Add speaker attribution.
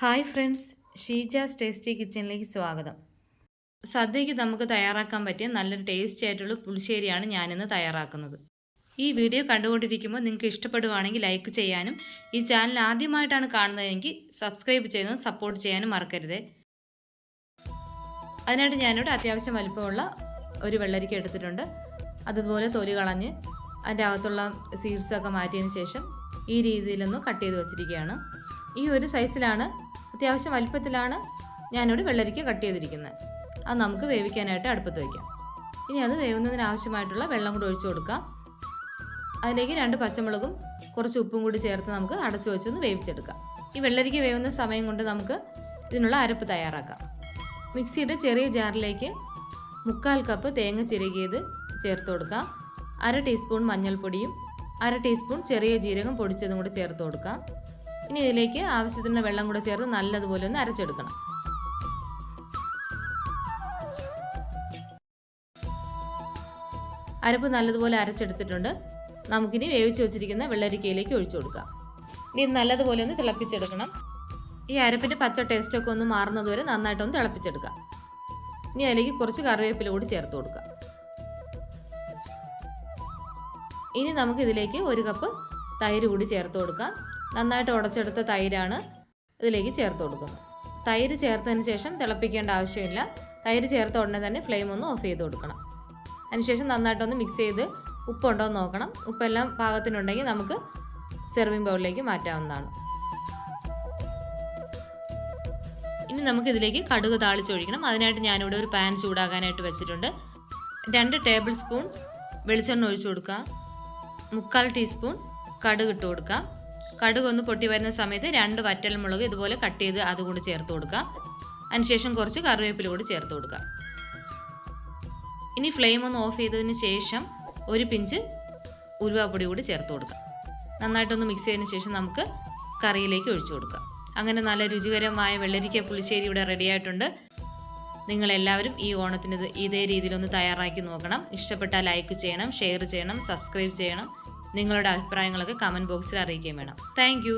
Speaker 1: Hi friends Sheeja's tasty കിച്ചണിലേക്ക് സ്വാഗതം. സദ്യയ്ക്ക് നമുക്ക് തയ്യാറാക്കാൻ പറ്റിയ നല്ലൊരു ടേസ്റ്റി ആയിട്ടുള്ള പുളിശ്ശേരിയാണ് ഞാനിന്ന് തയ്യാറാക്കുന്നത്. ഈ വീഡിയോ കണ്ടുകൊണ്ടിരിക്കുമ്പോൾ നിങ്ങൾക്ക് ഇഷ്ടപ്പെടുവാണെങ്കിൽ ലൈക്ക് ചെയ്യാനും ഈ ചാനൽ ആദ്യമായിട്ടാണ് കാണുന്നതെങ്കിൽ സബ്സ്ക്രൈബ് ചെയ്യാനും സപ്പോർട്ട് ചെയ്യാനും മറക്കരുത്. അതിനായിട്ട് ഞാനിവിടെ അത്യാവശ്യം വലിപ്പമുള്ള ഒരു വെള്ളരിക്ക എടുത്തിട്ടുണ്ട്. അതുപോലെ തൊലി കളഞ്ഞ് അതിന്റെ അകത്തുള്ള സീഡ്സൊക്കെ മാറ്റിയതിന് ശേഷം ഈ രീതിയിലൊന്ന് കട്ട് ചെയ്ത് വെച്ചിരിക്കുകയാണ്. ഈ ഒരു സൈസിലാണ് അത്യാവശ്യം വലിപ്പത്തിലാണ് ഞാനിവിടെ വെള്ളരിക്ക കട്ട് ചെയ്തിരിക്കുന്നത്. അത് നമുക്ക് വേവിക്കാനായിട്ട് അടുപ്പത്ത് വയ്ക്കാം. ഇനി അത് വേവുന്നതിന് ആവശ്യമായിട്ടുള്ള വെള്ളം കൂടി ഒഴിച്ചു കൊടുക്കാം. അതിലേക്ക് രണ്ട് പച്ചമുളകും കുറച്ച് ഉപ്പും കൂടി ചേർത്ത് നമുക്ക് അടച്ചു വെച്ചൊന്ന് വേവിച്ചെടുക്കാം. ഈ വെള്ളരിക്ക വേവുന്ന സമയം കൊണ്ട് നമുക്ക് ഇതിനുള്ള അരപ്പ് തയ്യാറാക്കാം. മിക്സിയുടെ ചെറിയ ജാറിലേക്ക് മുക്കാൽ കപ്പ് തേങ്ങ ചിരകിയത് ചേർത്ത് കൊടുക്കാം. അര ടീസ്പൂൺ മഞ്ഞൾപ്പൊടിയും അര ടീസ്പൂൺ ചെറിയ ജീരകം പൊടിച്ചതും കൂടി ചേർത്ത് കൊടുക്കാം. ഇനി ഇതിലേക്ക് ആവശ്യത്തിന് വെള്ളം കൂടെ ചേർത്ത് നല്ലതുപോലെ ഒന്ന് അരച്ചെടുക്കണം. അരപ്പ് നല്ലതുപോലെ അരച്ചെടുത്തിട്ടുണ്ട്. നമുക്കിനി വേവിച്ച് വെച്ചിരിക്കുന്ന വെള്ളരിക്കയിലേക്ക് ഒഴിച്ചു കൊടുക്കാം. ഇനി ഇത് നല്ലതുപോലെ ഒന്ന് തിളപ്പിച്ചെടുക്കണം. ഈ അരപ്പിന്റെ പച്ച ടേസ്റ്റൊക്കെ ഒന്ന് മാറുന്നത് വരെ നന്നായിട്ടൊന്ന് തിളപ്പിച്ചെടുക്കാം. ഇനി അതിലേക്ക് കുറച്ച് കറിവേപ്പില കൂടി ചേർത്ത് കൊടുക്കാം. ഇനി നമുക്ക് ഇതിലേക്ക് ഒരു കപ്പ് തൈര് കൂടി ചേർത്ത് കൊടുക്കാം. നന്നായിട്ട് ഉടച്ചെടുത്ത തൈരാണ് ഇതിലേക്ക് ചേർത്ത് കൊടുക്കുന്നത്. തൈര് ചേർത്തതിന് ശേഷം തിളപ്പിക്കേണ്ട ആവശ്യമില്ല. തൈര് ചേർത്ത ഉടനെ തന്നെ ഫ്ലെയിം ഒന്ന് ഓഫ് ചെയ്ത് കൊടുക്കണം. അതിനുശേഷം നന്നായിട്ടൊന്ന് മിക്സ് ചെയ്ത് ഉപ്പുണ്ടോ എന്ന് നോക്കണം. ഉപ്പെല്ലാം പാകത്തിനുണ്ടെങ്കിൽ നമുക്ക് സെർവിങ് ബൗളിലേക്ക് മാറ്റാവുന്നതാണ്. ഇനി നമുക്ക് ഇതിലേക്ക് കടുക് താളിച്ചൊഴിക്കണം. അതിനായിട്ട് ഞാനിവിടെ ഒരു പാൻ ചൂടാകാനായിട്ട് വെച്ചിട്ടുണ്ട്. രണ്ട് ടേബിൾ സ്പൂൺ വെളിച്ചെണ്ണ ഒഴിച്ചു കൊടുക്കുക. മുക്കാൽ ടീസ്പൂൺ കടുക് ഇട്ട് കൊടുക്കുക. കടുക് ഒന്ന് പൊട്ടി വരുന്ന സമയത്ത് രണ്ട് വറ്റൽ മുളക് ഇതുപോലെ കട്ട് ചെയ്ത് അതുകൂടി ചേർത്ത് കൊടുക്കുക അതിനുശേഷം കുറച്ച് കറിവേപ്പില കൂടി ചേർത്ത് കൊടുക്കുക ഇനി ഫ്ലെയിം ഒന്ന് ഓഫ് ചെയ്തതിന് ശേഷം ഒരു പിഞ്ച് ഉലുവാപ്പൊടി കൂടി ചേർത്ത് കൊടുക്കുക നന്നായിട്ടൊന്ന് മിക്സ് ചെയ്തതിന് ശേഷം നമുക്ക് കറിയിലേക്ക് ഒഴിച്ചു കൊടുക്കാം. അങ്ങനെ നല്ല രുചികരമായ വെള്ളരിക്ക പുളിശ്ശേരി ഇവിടെ റെഡിയായിട്ടുണ്ട് നിങ്ങളെല്ലാവരും ഈ ഓണത്തിന് ഇതേ രീതിയിലൊന്ന് തയ്യാറാക്കി നോക്കണം. ഇഷ്ടപ്പെട്ടാൽ ലൈക്ക് ചെയ്യണം ഷെയർ ചെയ്യണം സബ്സ്ക്രൈബ് ചെയ്യണം. നിങ്ങളുടെ അഭിപ്രായങ്ങളൊക്കെ കമന്റ് ബോക്സിൽ അറിയിക്കുകയും വേണം. താങ്ക്